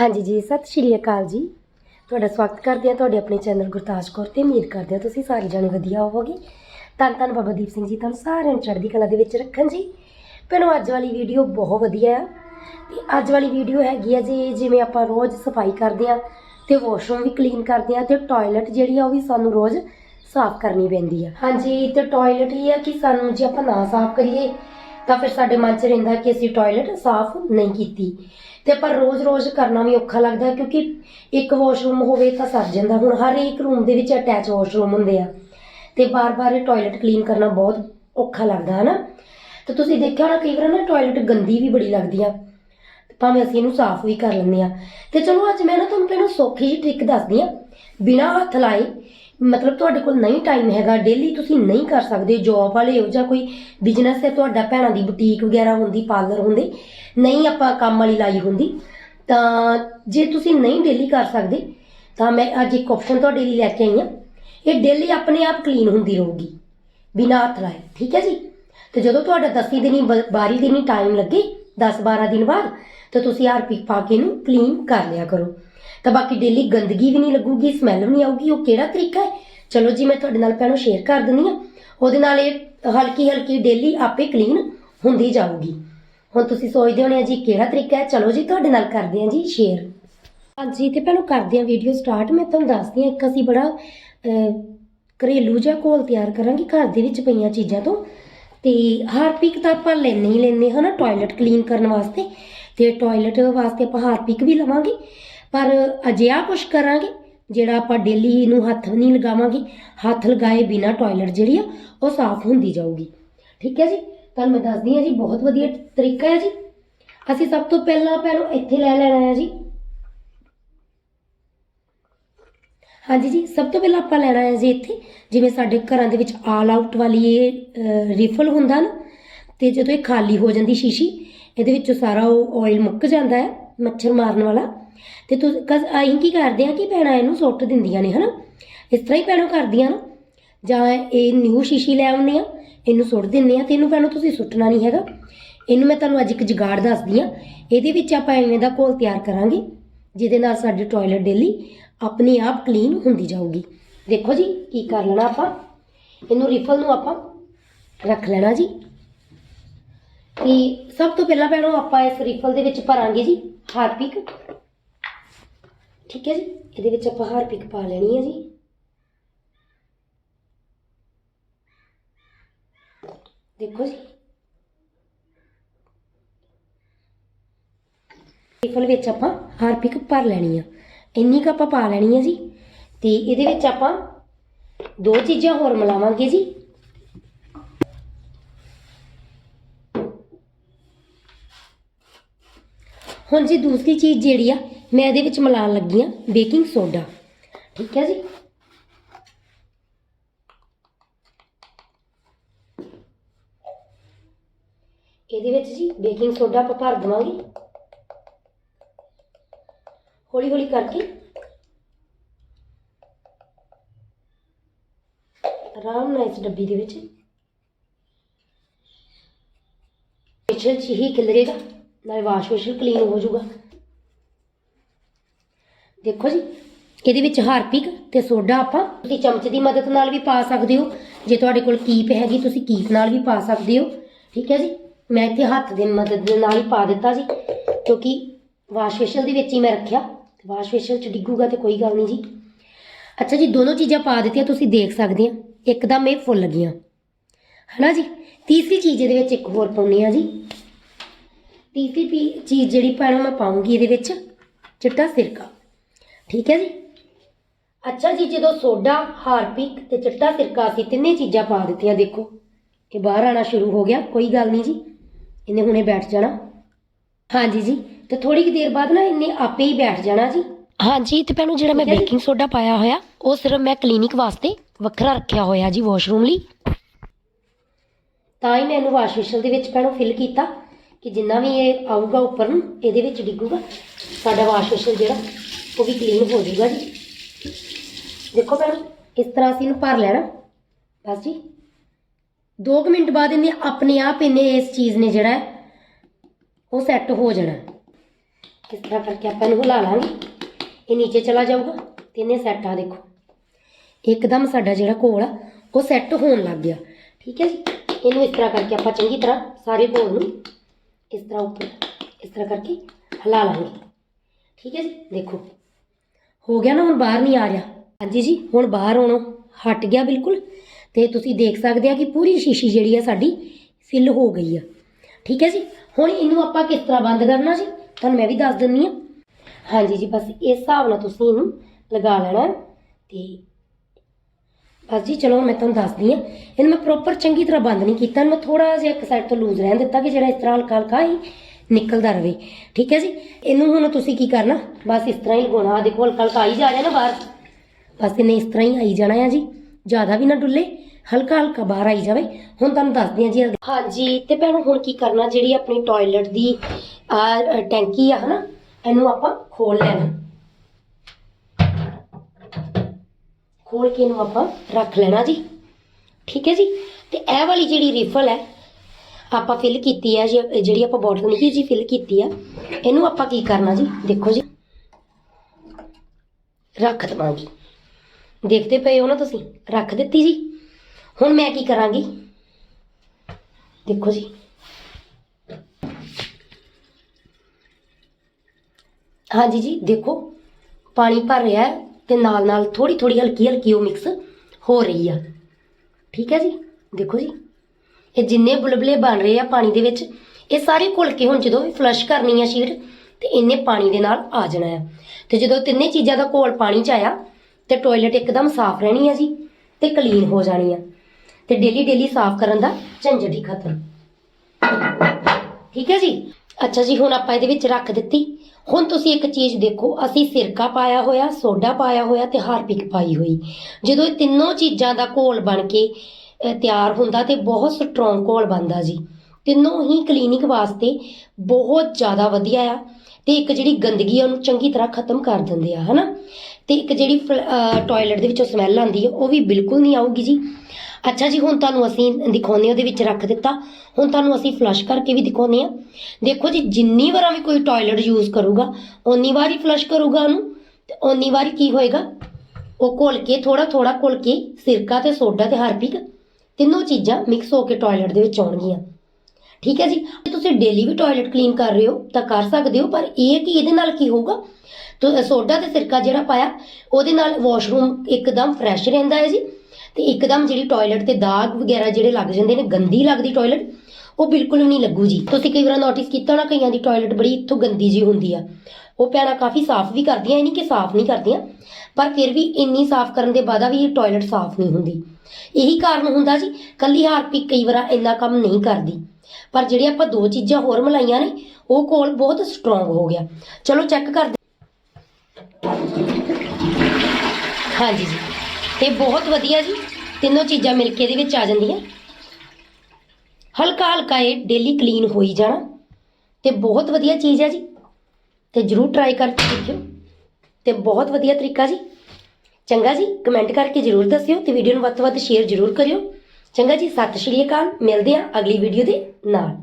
ਹਾਂਜੀ ਜੀ, ਸਤਿ ਸ਼੍ਰੀ ਅਕਾਲ ਜੀ। ਤੁਹਾਡਾ ਸਵਾਗਤ ਕਰਦੇ ਹਾਂ ਤੁਹਾਡੇ ਆਪਣੇ ਚੈਨਲ ਗੁਰਤਾਜ ਕੌਰ ਤੇ। ਉਮੀਦ ਕਰਦੇ ਹਾਂ ਤੁਸੀਂ ਸਾਰੇ ਜਣੇ ਵਧੀਆ ਹੋਵੋਗੇ। ਧੰਨ ਧੰਨ ਬਾਬਾ ਦੀਪ ਸਿੰਘ ਜੀ ਤੁਹਾਨੂੰ ਸਾਰਿਆਂ ਨੂੰ ਚੜ੍ਹਦੀ ਕਲਾ ਦੇ ਵਿੱਚ ਰੱਖਣ ਜੀ। ਭੈਣੋ, ਅੱਜ ਵਾਲੀ ਵੀਡੀਓ ਬਹੁਤ ਵਧੀਆ ਆ। ਤੇ ਅੱਜ ਵਾਲੀ ਵੀਡੀਓ ਹੈਗੀ ਆ ਜੀ, ਜਿਵੇਂ ਆਪਾਂ ਰੋਜ਼ ਸਫ਼ਾਈ ਕਰਦੇ ਆ ਤੇ ਵਾਸ਼ਰੂਮ ਵੀ ਕਲੀਨ ਕਰਦੇ ਆ ਤੇ ਟਾਇਲਟ ਜਿਹੜੀ ਆ ਉਹ ਵੀ ਸਾਨੂੰ ਰੋਜ਼ ਸਾਫ਼ ਕਰਨੀ ਪੈਂਦੀ ਆ। ਹਾਂਜੀ, ਤੇ ਟਾਇਲਟ ਇਹ ਆ ਕਿ ਸਾਨੂੰ ਜੇ ਆਪਾਂ ਨਾ ਸਾਫ਼ ਕਰੀਏ ਤਾਂ ਫਿਰ ਸਾਡੇ ਮਨ 'ਚ ਰਹਿੰਦਾ ਕਿ ਅਸੀਂ ਟਾਇਲਟ ਸਾਫ਼ ਨਹੀਂ ਕੀਤੀ। ਤੇ ਪਰ ਰੋਜ਼-ਰੋਜ਼ ਕਰਨਾ ਵੀ ਔਖਾ ਲੱਗਦਾ ਕਿਉਂਕਿ ਇੱਕ ਵਾਸ਼ਰੂਮ ਹੋਵੇ ਤਾਂ ਸਰ ਜਾਂਦਾ। ਹੁਣ ਹਰ ਇੱਕ ਰੂਮ ਦੇ ਵਿੱਚ ਅਟੈਚ ਵਾਸ਼ਰੂਮ ਹੁੰਦੇ ਆ। ਤੇ ਬਾਰ-ਬਾਰ ਟਾਇਲਟ ਕਲੀਨ ਕਰਨਾ ਬਹੁਤ ਔਖਾ ਲੱਗਦਾ ਹੈ ਨਾ ਤੇ ਤੁਸੀਂ ਦੇਖਿਆ ਹੋਣਾ, ਕਈ ਵਾਰ ਨਾ ਟਾਇਲਟ ਗੰਦੀ ਵੀ ਬੜੀ ਲੱਗਦੀ ਆ। ਭਾਵੇਂ ਅਸੀਂ ਇਹਨੂੰ ਸਾਫ਼ ਵੀ ਕਰ ਲੈਂਦੇ ਆ। ਤੇ ਚਲੋ ਅੱਜ ਮੈਂ ਨਾ ਤੁਹਾਨੂੰ ਪਹਿਲਾਂ ਸੌਖੀ ਜਿਹੀ ਟ੍ਰਿਕ ਦੱਸਦੀ ਆ। ਬਿਨਾਂ ਹੱਥ ਲਾਏ, ਮਤਲਬ ਤੁਹਾਡੇ ਕੋਲ ਨਹੀਂ ਟਾਈਮ ਹੈਗਾ ਡੇਲੀ ਤੁਸੀਂ ਨਹੀਂ ਕਰ ਸਕਦੇ ਜੌਬ ਵਾਲੇ ਹੋ ਜਾਂ ਕੋਈ ਬਿਜ਼ਨਸ ਹੈ, ਤੁਹਾਡਾ ਭੈਣਾਂ ਦੀ ਬੁਟੀਕ ਵਗੈਰਾ ਹੁੰਦੀ ਪਾਰਲਰ ਹੁੰਦੇ, ਨਹੀਂ ਆਪਾਂ ਕੰਮ ਵਾਲੀ ਲਾਈ ਹੁੰਦੀ, ਤਾਂ ਜੇ ਤੁਸੀਂ ਨਹੀਂ ਡੇਲੀ ਕਰ ਸਕਦੇ, ਤਾਂ ਮੈਂ ਅੱਜ ਇੱਕ ਆਪਸ਼ਨ ਤੁਹਾਡੇ ਲਈ ਲੈ ਕੇ ਆਈ ਹਾਂ। ਇਹ ਡੇਲੀ ਆਪਣੇ ਆਪ ਕਲੀਨ ਹੁੰਦੀ ਰਹੂਗੀ, ਬਿਨਾਂ ਹੱਥ ਲਾਏ, ਠੀਕ ਹੈ ਜੀ? ਤੇ ਜਦੋਂ ਤੁਹਾਡਾ 10 ਦਿਨੀ 12 ਦਿਨੀ ਟਾਈਮ ਲੱਗੇ 10 12 ਦਿਨ ਬਾਅਦ, ਤਾਂ ਤੁਸੀਂ ਹਾਰਪਿਕ ਪਾ ਕੇ ਇਹਨੂੰ ਕਲੀਨ ਕਰ ਲਿਆ ਕਰੋ। ਤਾਂ ਬਾਕੀ ਡੇਲੀ ਗੰਦਗੀ ਵੀ ਨਹੀਂ ਲੱਗੂਗੀ ਸਮੈਲ ਵੀ ਨਹੀਂ ਆਊਗੀ, ਉਹ ਕਿਹੜਾ ਤਰੀਕਾ ਹੈ? ਚਲੋ ਜੀ, ਮੈਂ ਤੁਹਾਡੇ ਨਾਲ ਪਹਿਲਾਂ ਸ਼ੇਅਰ ਕਰ ਦਿੰਦੀ ਆ ਉਹਦੇ ਨਾਲ ਇਹ ਹਲਕੀ ਹਲਕੀ ਡੇਲੀ ਆਪੇ ਕਲੀਨ ਹੁੰਦੀ ਜਾਊਗੀ। ਹੁਣ ਤੁਸੀਂ ਸੋਚਦੇ ਹੋਣੇ ਆ ਜੀ, ਕਿਹੜਾ ਤਰੀਕਾ ਹੈ? ਚਲੋ ਜੀ, ਤੁਹਾਡੇ ਨਾਲ ਕਰਦੇ ਹਾਂ ਜੀ ਸ਼ੇਅਰ ਹਾਂਜੀ, ਤੇ ਪਹਿਲਾਂ ਕਰਦੇ ਹਾਂ ਵੀਡੀਓ ਸਟਾਰਟ ਮੈਂ ਤੁਹਾਨੂੰ ਦੱਸਦੀ ਹਾਂ, ਇੱਕ ਅਸੀਂ ਬੜਾ ਘਰੇਲੂ ਜਿਹਾ ਘੋਲ ਤਿਆਰ ਕਰਾਂਗੇ ਘਰ ਦੇ ਵਿੱਚ ਪਈਆਂ ਚੀਜ਼ਾਂ ਤੋਂ। ਤੇ ਹਾਰਪਿਕ ਤਾਂ ਆਪਾਂ ਲੈਣੇ ਹੀ ਲੈਣੇ ਹਨਾ ਟਾਇਲਟ ਕਲੀਨ ਕਰਨ ਵਾਸਤੇ। ਤੇ ਟਾਇਲਟ ਵਾਸਤੇ ਆਪਾਂ ਹਾਰਪਿਕ ਵੀ ਲਵਾਂਗੇ। ਪਰ ਅਜਿਹਾ ਕੁਝ ਕਰਾਂਗੇ, ਜਿਹੜਾ ਆਪਾਂ ਡੇਲੀ ਨੂੰ ਹੱਥ ਨਹੀਂ ਲਗਾਵਾਂਗੇ, ਹੱਥ ਲਗਾਏ ਬਿਨਾ ਟਾਇਲਟ ਜਿਹੜੀ ਆ, ਉਹ ਸਾਫ਼ ਹੁੰਦੀ ਜਾਊਗੀ। ਠੀਕ ਹੈ ਜੀ? ਤੁਹਾਨੂੰ ਮੈਂ ਦੱਸਦੀ ਹਾਂ ਜੀ, ਬਹੁਤ ਵਧੀਆ ਤਰੀਕਾ ਹੈ ਜੀ। ਅਸੀਂ ਸਭ ਤੋਂ ਪਹਿਲਾਂ ਪਹਿਲਾਂ ਇੱਥੇ ਲੈ ਲੈਣਾ ਹੈ ਜੀ। ਹਾਂਜੀ ਜੀ, ਸਭ ਤੋਂ ਪਹਿਲਾਂ ਆਪਾਂ ਲੈਣਾ ਹੈ ਜੀ ਇੱਥੇ, ਜਿਵੇਂ ਸਾਡੇ ਘਰਾਂ ਦੇ ਵਿੱਚ ਆਲ ਆਊਟ ਵਾਲੀ ਇਹ ਰਿਫਲ ਹੁੰਦਾ ਨਾ, ਤੇ ਜਦੋਂ ਇਹ ਖਾਲੀ ਹੋ ਜਾਂਦੀ ਸ਼ੀਸ਼ੀ, ਇਹਦੇ ਵਿੱਚੋਂ ਸਾਰਾ ਉਹ ਆਇਲ ਮੁੱਕ ਜਾਂਦਾ ਹੈ, ਮੱਛਰ ਮਾਰਨ ਵਾਲਾ। ਤੇ ਤੁਸੀਂ ਅਸੀਂ ਕੀ ਕਰਦੇ ਆ ਕਿ ਭੈਣਾਂ ਇਹਨੂੰ ਸੁੱਟ ਦਿੰਦੀਆਂ ਨੇ, ਹਨਾ? ਇਸ ਤਰ੍ਹਾਂ ਹੀ ਭੈਣਾਂ ਕਰਦੀਆਂ ਨਾ। ਜਾਂ ਇਹ ਨਿਊ ਸ਼ੀਸ਼ੀ ਲੈ ਆਉਂਦੇ ਆ, ਇਹਨੂੰ ਸੁੱਟ ਦਿੰਦੇ ਆ, ਤੇ ਇਹਨੂੰ ਭੈਣੋ ਤੁਸੀਂ ਸੁੱਟਣਾ ਨਹੀਂ ਹੈਗਾ। ਇਹਨੂੰ ਮੈਂ ਤੁਹਾਨੂੰ ਅੱਜ ਇੱਕ ਜੁਗਾੜ ਦੱਸਦੀ ਆ ਇਹਦੇ ਵਿੱਚ ਆਪਾਂ ਐਵੇਂ ਦਾ ਘੋਲ ਤਿਆਰ ਕਰਾਂਗੇ, ਜਿਹਦੇ ਨਾਲ ਸਾਡੀ ਟਾਇਲਟ ਡੇਲੀ ਆਪਣੇ ਆਪ ਕਲੀਨ ਹੁੰਦੀ ਜਾਊਗੀ। ਦੇਖੋ ਜੀ, ਕੀ ਕਰ ਲੈਣਾ ਆਪਾਂ? ਇਹਨੂੰ ਰਿਫਲ ਨੂੰ ਆਪਾਂ ਰੱਖ ਲੈਣਾ ਜੀ। ਕਿ ਸਭ ਤੋਂ ਪਹਿਲਾਂ ਭੈਣੋ ਆਪਾਂ ਇਸ ਰਿਫਲ ਦੇ ਵਿੱਚ ਭਰਾਂਗੇ ਜੀ, ਹਾਰਪਿਕ। ਠੀਕ ਹੈ ਜੀ? ਇਹਦੇ ਵਿੱਚ ਆਪਾਂ ਹਾਰਪਿਕ ਪਾ ਲੈਣੀ ਹੈ ਜੀ। ਦੇਖੋ ਜੀ। ਰਿਫਲ ਵਿੱਚ ਆਪਾਂ ਹਾਰਪਿਕ ਭਰ ਲੈਣੀ ਆ। ਇੰਨੀ ਕੁ ਆਪਾਂ ਪਾ ਲੈਣੀ ਹੈ ਜੀ। ਤੇ ਇਹਦੇ ਵਿੱਚ ਆਪਾਂ ਦੋ ਚੀਜ਼ਾਂ ਹੋਰ ਮਿਲਾਵਾਂਗੇ ਜੀ। ਹੁਣ ਜੀ ਦੂਸਰੀ ਚੀਜ਼ ਜਿਹੜੀ ਆ ਮੈਂ ਇਹਦੇ ਵਿੱਚ ਮਿਲਾਉਣ ਲੱਗੀ ਆ ਬੇਕਿੰਗ ਸੋਡਾ। ਠੀਕ ਹੈ ਜੀ? ਇਹਦੇ ਵਿੱਚ ਜੀ ਬੇਕਿੰਗ ਸੋਡਾ ਆਪਾਂ ਭਰ ਦੇਵਾਂਗੇ। ਹੌਲੀ ਹੌਲੀ ਕਰਕੇ। ਆਰਾਮ ਨਾਲ ਇਸ ਡੱਬੀ ਦੇ ਵਿੱਚ। ਪਿਛਲ ਚ ਹੀ ਖਿਲਰੇਗਾ ਨਾਲ ਵਾਸ਼ ਵੇਸ਼ਨ ਕਲੀਨ ਹੋ ਜਾਊਗਾ। ਦੇਖੋ ਜੀ, ਇਹਦੇ ਵਿੱਚ ਹਾਰਪਿਕ ਤੇ ਸੋਡਾ ਆਪਾਂ ਤੁਸੀਂ ਚਮਚ ਦੀ ਮਦਦ ਨਾਲ ਵੀ ਪਾ ਸਕਦੇ ਹੋ। ਜੇ ਤੁਹਾਡੇ ਕੋਲ ਕੀਪ ਹੈਗੀ, ਤੁਸੀਂ ਕੀਪ ਨਾਲ ਵੀ ਪਾ ਸਕਦੇ ਹੋ। ਠੀਕ ਹੈ ਜੀ? ਮੈਂ ਇੱਥੇ ਹੱਥ ਦੀ ਮਦਦ ਦੇ ਨਾਲ ਹੀ ਪਾ ਦਿੱਤਾ ਜੀ, ਕਿਉਂਕਿ ਵਾਸ਼ ਵੇਸ਼ਨ ਦੇ ਵਿੱਚ ਹੀ ਮੈਂ ਰੱਖਿਆ। ਤੇ ਵਾਸ਼ ਵੇਸ਼ਨ ਚ ਡਿੱਗੂਗਾ ਤੇ ਕੋਈ ਗੱਲ ਨਹੀਂ ਜੀ। ਅੱਛਾ ਜੀ, ਦੋਨੋਂ ਚੀਜ਼ਾਂ ਪਾ ਦਿੱਤੀਆਂ, ਤੁਸੀਂ ਦੇਖ ਸਕਦੇ ਆ। ਇੱਕਦਮ ਇਹ ਫੁੱਲ ਗਈਆਂ। ਹਨਾ ਜੀ? ਤੀਸਰੀ ਚੀਜ਼ ਇਹਦੇ ਵਿੱਚ ਇੱਕ ਹੋਰ ਪਾਉਣੀ ਆ ਜੀ। ਤੀਸਰੀ ਪੀ- ਚੀਜ਼ ਜਿਹੜੀ ਭੈਣੋ ਮੈਂ ਪਾਉਂਗੀ ਇਹਦੇ ਵਿੱਚ, ਚਿੱਟਾ ਸਿਰਕਾ। ਠੀਕ ਹੈ ਜੀ? ਅੱਛਾ ਜੀ ਜਦੋਂ ਸੋਡਾ ਹਾਰਪਿਕ ਤੇ ਚਿੱਟਾ ਸਿਰਕਾ ਅਸੀਂ ਤਿੰਨੇ ਚੀਜ਼ਾਂ ਪਾ ਦਿੱਤੀਆਂ ਦੇਖੋ। ਇਹ ਬਾਹਰ ਆਣਾ ਸ਼ੁਰੂ ਹੋ ਗਿਆ ਕੋਈ ਗੱਲ ਨਹੀਂ ਜੀ। ਇਹਨੇ ਹੁਣੇ ਬੈਠ ਜਾਣਾ। ਹਾਂਜੀ ਜੀ ਤੇ ਥੋੜੀ ਕੁ ਦੇਰ ਬਾਅਦ ਨਾ ਇਹਨੇ ਆਪੇ ਹੀ ਬੈਠ ਜਾਣਾ ਜੀ। ਹਾਂਜੀ ਤੇ ਭੈਣੋ ਜਿਹੜਾ ਮੈਂ। ਬੇਕਿੰਗ ਸੋਡਾ ਪਾਇਆ ਹੋਇਆ ਉਹ ਸਿਰਫ ਮੈਂ ਕਲੀਨਿਕ ਵਾਸਤੇ ਵੱਖਰਾ ਰੱਖਿਆ ਹੋਇਆ ਜੀ ਵਾਸ਼ਰੂਮ ਲਈ। ਤਾਂ ਹੀ ਮੈਂ ਇਹਨੂੰ ਵਾਸ਼ ਵੇਸ਼ਨ ਦੇ ਵਿੱਚ ਭੈਣੋ ਫਿਲ ਕੀਤਾ ਕਿ ਜਿੰਨਾ ਵੀ ਇਹ ਆਊਗਾ ਉੱਪਰ ਨੂੰ ਇਹਦੇ ਵਿੱਚ ਡਿੱਗੂਗਾ ਸਾਡਾ ਵਾਸ਼ ਵੇਸ਼ਨ ਜਿਹੜਾ। ਉਹ ਵੀ ਕਲੀਨ ਹੋ ਜਾਊਗਾ ਜੀ। ਦੇਖੋ ਭੈਣੋ ਇਸ ਤਰ੍ਹਾਂ ਅਸੀਂ ਇਹਨੂੰ ਭਰ ਲੈਣਾ। ਬਸ ਜੀ। 2 ਮਿੰਟ ਬਾਅਦ ਇਹਨੇ ਆਪਣੇ ਆਪ ਇਹਨੇ ਇਸ ਚੀਜ਼ ਨੇ ਜਿਹੜਾ ਉਹ ਸੈੱਟ ਹੋ ਜਾਣਾ। ਇਸ ਤਰ੍ਹਾਂ ਕਰਕੇ ਆਪਾਂ ਇਹਨੂੰ ਹਿਲਾ ਲਾਂਗੇ। ਇਹ ਨੀਚੇ ਚਲਾ ਜਾਊਗਾ ਤੇ ਇਹਨੇ ਸੈੱਟ ਆ ਦੇਖੋ। ਇੱਕਦਮ ਸਾਡਾ ਜਿਹੜਾ ਘੋਲ ਆ, ਉਹ ਸੈੱਟ ਹੋਣ ਲੱਗ ਗਿਆ। ਠੀਕ ਹੈ ਜੀ। ਇਹਨੂੰ ਇਸ ਤਰ੍ਹਾਂ ਕਰਕੇ ਆਪਾਂ ਚੰਗੀ ਤਰ੍ਹਾਂ ਸਾਰੇ ਘੋਲ ਨੂੰ ਇਸ ਤਰ੍ਹਾਂ ਉੱਪਰ, ਇਸ ਤਰ੍ਹਾਂ ਕਰਕੇ ਹਿਲਾ ਲਾਂਗੇ। ਠੀਕ ਹੈ ਜੀ। ਦੇਖੋ। ਹੋ ਗਿਆ ਨਾ, ਹੁਣ ਬਾਹਰ ਨਹੀਂ ਆ ਰਿਹਾ। ਹਾਂਜੀ ਜੀ, ਹੁਣ ਬਾਹਰ ਆਉਣੋਂ। ਹਟ ਗਿਆ ਬਿਲਕੁਲ। ਤੇ ਤੁਸੀਂ ਦੇਖ ਸਕਦੇ ਆ ਕਿ ਪੂਰੀ ਸ਼ੀਸ਼ੀ ਜਿਹੜੀ ਆ ਸਾਡੀ ਫਿਲ ਹੋ ਗਈ ਆ। ਠੀਕ ਹੈ ਜੀ? ਹੁਣ ਇਹਨੂੰ ਆਪਾਂ ਕਿਸ ਤਰ੍ਹਾਂ ਬੰਦ ਕਰਨਾ ਜੀ? ਤੁਹਾਨੂੰ ਮੈਂ ਵੀ ਦੱਸ ਦਿੰਨੀ ਆ। ਹਾਂਜੀ ਜੀ, ਬਸ ਇਸ ਹਿਸਾਬ ਨਾਲ ਤੁਸੀਂ ਇਹਨੂੰ ਲਗਾ ਲੈਣਾ। ਹੈ ਤੇ ਬਸ ਜੀ, ਚਲੋ ਮੈਂ ਤੁਹਾਨੂੰ ਦੱਸਦੀ ਆ। ਇਹਨੂੰ ਮੈਂ ਪ੍ਰੋਪਰ ਚੰਗੀ ਤਰ੍ਹਾਂ ਬੰਦ ਨਹੀਂ ਕੀਤਾ। ਇਹਨੂੰ ਮੈਂ ਥੋੜਾ ਜਿਹਾ ਇੱਕ ਸਾਈਡ ਤੋਂ ਲੂਜ਼ ਰਹਿਣ ਦਿੱਤਾ ਕਿ ਜਿਹੜਾ ਇਸ ਤਰ੍ਹਾਂ ਹਲਕਾ ਹਲਕਾ ਹੀ ਨਿਕਲਦਾ ਰਵੇ। ਠੀਕ ਹੈ ਜੀ? ਇਹਨੂੰ ਹੁਣ ਤੁਸੀਂ ਕੀ ਕਰਨਾ? ਬਸ ਇਸ ਤਰ੍ਹਾਂ ਹੀ ਲਗਾਉਣਾ। ਆ ਦੇਖੋ, ਹਲਕਾ ਹਲਕਾ ਆਈ ਜਾ ਰਿਹਾ ਨਾ ਬਾਹਰ। ਬਸ ਇਹਨੇ ਇਸ ਤਰ੍ਹਾਂ ਹੀ ਆਈ ਜਾਣਾ ਆ ਜੀ। ਜ਼ਿਆਦਾ ਵੀ ਨਾ ਡੁੱਲੇ, ਹਲਕਾ ਹਲਕਾ ਬਾਹਰ ਆਈ ਜਾਵੇ। ਹੁਣ ਤੁਹਾਨੂੰ ਦੱਸਦੀ ਹਾਂ ਜੀ ਹਾਂਜੀ, ਤੇ ਭੈਣੋ, ਹੁਣ ਕੀ ਕਰਨਾ? ਜਿਹੜੀ ਆਪਣੀ ਟਾਇਲਟ ਦੀ, ਆ ਟੈਂਕੀ ਆ, ਹਨਾ? ਇਹਨੂੰ ਆਪਾਂ ਖੋਲ ਲੈਣਾ। ਖੋਲ ਕੇ ਇਹਨੂੰ ਆਪਾਂ ਰੱਖ ਲੈਣਾ ਜੀ। ਠੀਕ ਹੈ ਜੀ? ਤੇ ਇਹ ਵਾਲੀ ਜਿਹੜੀ ਰਿਫਲ ਹੈ ਆਪਾਂ ਫਿਲ ਕੀਤੀ ਹੈ ਜੀ ਜਿਹੜੀ ਆਪਾਂ ਬੋਟਲ ਨਹੀਂ ਜੀ ਫਿਲ ਕੀਤੀ ਆ। ਇਹਨੂੰ ਆਪਾਂ ਕੀ ਕਰਨਾ ਜੀ? ਦੇਖੋ ਜੀ। ਰੱਖ ਦਵਾਂਗੀ ਦੇਖਦੇ ਪਏ ਹੋ ਨਾ ਤੁਸੀਂ? ਰੱਖ ਦਿੱਤੀ ਜੀ। ਹੁਣ ਮੈਂ ਕੀ ਕਰਾਂਗੀ? ਦੇਖੋ ਜੀ। ਹਾਂਜੀ ਜੀ, ਦੇਖੋ। ਪਾਣੀ ਭਰ ਰਿਹਾ ਹੈ ਤੇ ਨਾਲ ਨਾਲ ਥੋੜੀ ਥੋੜੀ ਹਲਕੀ ਹਲਕੀ ਉਹ ਮਿਕਸ ਹੋ ਰਹੀ ਆ। ਠੀਕ ਹੈ ਜੀ? ਦੇਖੋ ਜੀ। ਇਹ ਜਿੰਨੇ ਬੁਲਬੁਲੇ ਬਣ ਰਹੇ ਆ ਪਾਣੀ ਦੇ ਵਿੱਚ, ਇਹ ਸਾਰੇ ਘੁਲ ਕੇ ਹੁਣ ਜਦੋਂ ਵੀ ਫਲਸ਼ ਕਰਨੀ ਆ ਸ਼ੀਟ, ਤੇ ਇੰਨੇ ਪਾਣੀ ਦੇ ਨਾਲ ਆ ਜਾਣਾ ਆ। ਤੇ ਜਦੋਂ ਤਿੰਨੇ ਚੀਜ਼ਾਂ ਦਾ ਘੋਲ ਪਾਣੀ ਚ ਆਇਆ, ਤੇ ਟਾਇਲਟ ਇੱਕਦਮ ਸਾਫ਼ ਰਹਿਣੀ ਆ ਜੀ, ਤੇ ਕਲੀਨ ਹੋ ਜਾਣੀ ਆ। ਤੇ ਡੇਲੀ ਡੇਲੀ ਸਾਫ਼ ਕਰਨ ਦਾ ਝੰਜਟ ਹੀ ਖਤਮ। ਠੀਕ ਹੈ ਜੀ? ਅੱਛਾ ਜੀ, ਹੁਣ ਆਪਾਂ ਇਹਦੇ ਵਿੱਚ ਰੱਖ ਦਿੱਤੀ। ਹੁਣ ਤੁਸੀਂ ਇੱਕ ਚੀਜ਼ ਦੇਖੋ, ਅਸੀਂ ਸਿਰਕਾ ਪਾਇਆ ਹੋਇਆ, ਸੋਡਾ ਪਾਇਆ ਹੋਇਆ ਤੇ ਹਾਰਪਿਕ ਪਾਈ ਹੋਈ। ਜਦੋਂ ਇਹ ਤਿੰਨੋਂ ਚੀਜ਼ਾਂ ਦਾ ਘੋਲ ਬਣ ਕੇ ਤਿਆਰ ਹੁੰਦਾ ਤੇ ਬਹੁਤ ਸਟਰੋਂਗ ਘੋਲ ਬਣਦਾ ਜੀ। ਤਿੰਨੋਂ ਹੀ ਕਲੀਨਿਕ ਵਾਸਤੇ ਬਹੁਤ ਜ਼ਿਆਦਾ ਵਧੀਆ ਆ ਤੇ ਇੱਕ ਜਿਹੜੀ ਗੰਦਗੀ ਆ ਉਹਨੂੰ ਚੰਗੀ ਤਰ੍ਹਾਂ ਖਤਮ ਕਰ ਦਿੰਦੇ ਆ, ਹਨਾ? ਤੇ ਇੱਕ ਜਿਹੜੀ ਟਾਇਲਟ ਦੇ ਵਿੱਚੋਂ ਸਮੈਲ ਆਉਂਦੀ ਹੈ ਉਹ ਵੀ ਬਿਲਕੁਲ ਨਹੀਂ ਆਊਗੀ ਜੀ। ਅੱਛਾ ਜੀ, ਹੁਣ ਤੁਹਾਨੂੰ ਅਸੀਂ ਦਿਖਾਉਂਦੇ ਉਹਦੇ ਵਿੱਚ ਰੱਖ ਦਿੱਤਾ। ਹੁਣ ਤੁਹਾਨੂੰ ਅਸੀਂ ਫਲਸ਼ ਕਰਕੇ ਵੀ ਦਿਖਾਉਂਦੇ ਆ ਦੇਖੋ ਜੀ, ਜਿੰਨੀ ਵਾਰ ਵੀ ਕੋਈ ਟਾਇਲਟ ਯੂਜ਼ ਕਰੂਗਾ, ਓਨੀ ਵਾਰ ਹੀ ਫਲਸ਼ ਕਰੂਗਾ ਉਹਨੂੰ। ਤੇ ਓਨੀ ਵਾਰ ਕੀ ਹੋਏਗਾ? ਉਹ ਘੁਲ ਕੇ ਥੋੜਾ ਥੋੜਾ ਘੁਲ ਕੇ, ਸਿਰਕਾ ਤੇ ਸੋਡਾ ਤੇ ਹਰਪਿਕ ਤਿੰਨੋਂ ਚੀਜ਼ਾਂ ਮਿਕਸ ਹੋ ਕੇ ਟਾਇਲਟ ਦੇ ਵਿੱਚ ਆਉਣਗੀਆਂ। ਠੀਕ ਹੈ ਜੀ? ਜੇ ਤੁਸੀਂ ਡੇਲੀ ਵੀ ਟਾਇਲਟ ਕਲੀਨ ਕਰ ਰਹੇ ਹੋ, ਤਾਂ ਕਰ ਸਕਦੇ ਹੋ, ਪਰ ਇਹ ਕਿ ਇਹਦੇ ਨਾਲ ਕੀ ਹੋਊਗਾ? ਤੋ ਸੋਡਾ ਤੇ ਸਿਰਕਾ ਜਿਹੜਾ ਪਾਇਆ, ਉਹਦੇ ਨਾਲ ਵਾਸ਼ਰੂਮ ਇੱਕਦਮ ਫਰੈਸ਼ ਰਹਿੰਦਾ ਹੈ ਜੀ। ਤੇ ਇੱਕਦਮ ਜਿਹੜੀ ਟਾਇਲਟ ਤੇ ਦਾਗ ਵਗੈਰਾ ਜਿਹੜੇ ਲੱਗ ਜਾਂਦੇ ਨੇ, ਗੰਦੀ ਲੱਗਦੀ ਟਾਇਲਟ ਉਹ ਬਿਲਕੁਲ ਵੀ ਨਹੀਂ ਲੱਗੂ ਜੀ। ਤੁਸੀਂ ਕਈ ਵਾਰ ਨੋਟਿਸ ਕੀਤਾ ਹੋਣਾ, ਕਈਆਂ ਦੀ ਟਾਇਲਟ ਬੜੀ ਇੱਥੋਂ ਗੰਦੀ ਜੀ ਹੁੰਦੀ ਆ। ਉਹ ਭੈਣਾਂ ਕਾਫੀ ਸਾਫ਼ ਵੀ ਕਰਦੀਆਂ, ਇਹ ਨਹੀਂ ਕਿ ਸਾਫ਼ ਨਹੀਂ ਕਰਦੀਆਂ, ਪਰ ਫਿਰ ਵੀ ਇੰਨੀ ਸਾਫ਼ ਕਰਨ ਦੇ ਬਾਅਦ ਵੀ ਇਹ ਟਾਇਲਟ ਸਾਫ਼ ਨਹੀਂ ਹੁੰਦੀ। ਇਹੀ ਕਾਰਨ ਹੁੰਦਾ ਜੀ, ਕੱਲੀ ਹਾਰਪਿਕ ਕਈ ਵਾਰ ਇੰਨਾ ਕੰਮ ਨਹੀਂ ਕਰਦੀ। ਪਰ ਜਿਹੜੇ ਆਪਾਂ ਦੋ ਚੀਜ਼ਾਂ ਹੋਰ ਮਿਲਾਈਆਂ ਨੇ, ਉਹ ਕੋਲ ਬਹੁਤ ਸਟਰੋਂਗ ਹੋ ਗਿਆ। ਚਲੋ ਚੈੱਕ ਕਰਦੇ ਹਾਂਜੀ ਜੀ, ਤੇ ਬਹੁਤ ਵਧੀਆ ਜੀ, ਤਿੰਨੋਂ ਚੀਜ਼ਾਂ ਮਿਲ ਕੇ ਇਹਦੇ ਵਿੱਚ ਆ ਜਾਂਦੀਆਂ। ਹਲਕਾ ਹਲਕਾ ਇਹ ਡੇਲੀ ਕਲੀਨ ਹੋਈ ਜਾਣਾ, ਤੇ ਬਹੁਤ ਵਧੀਆ ਚੀਜ਼ ਹੈ ਜੀ। ਤੇ ਜਰੂਰ ਟਰਾਈ ਕਰਕੇ ਦੇਖਿਓ। ਤੇ ਬਹੁਤ ਵਧੀਆ ਤਰੀਕਾ ਜੀ। ਚੰਗਾ ਜੀ ਕਮੈਂਟ ਕਰਕੇ ਜਰੂਰ ਦੱਸਿਓ ਤੇ ਵੀਡੀਓ ਨੂੰ ਵੱਧ ਤੋਂ ਵੱਧ ਸ਼ੇਅਰ ਜਰੂਰ ਕਰਿਓ। ਚੰਗਾ ਜੀ, ਸਤਿ ਸ਼੍ਰੀ ਅਕਾਲ। ਮਿਲਦੇ ਹਾਂ ਅਗਲੀ ਵੀਡੀਓ ਦੇ ਨਾਲ।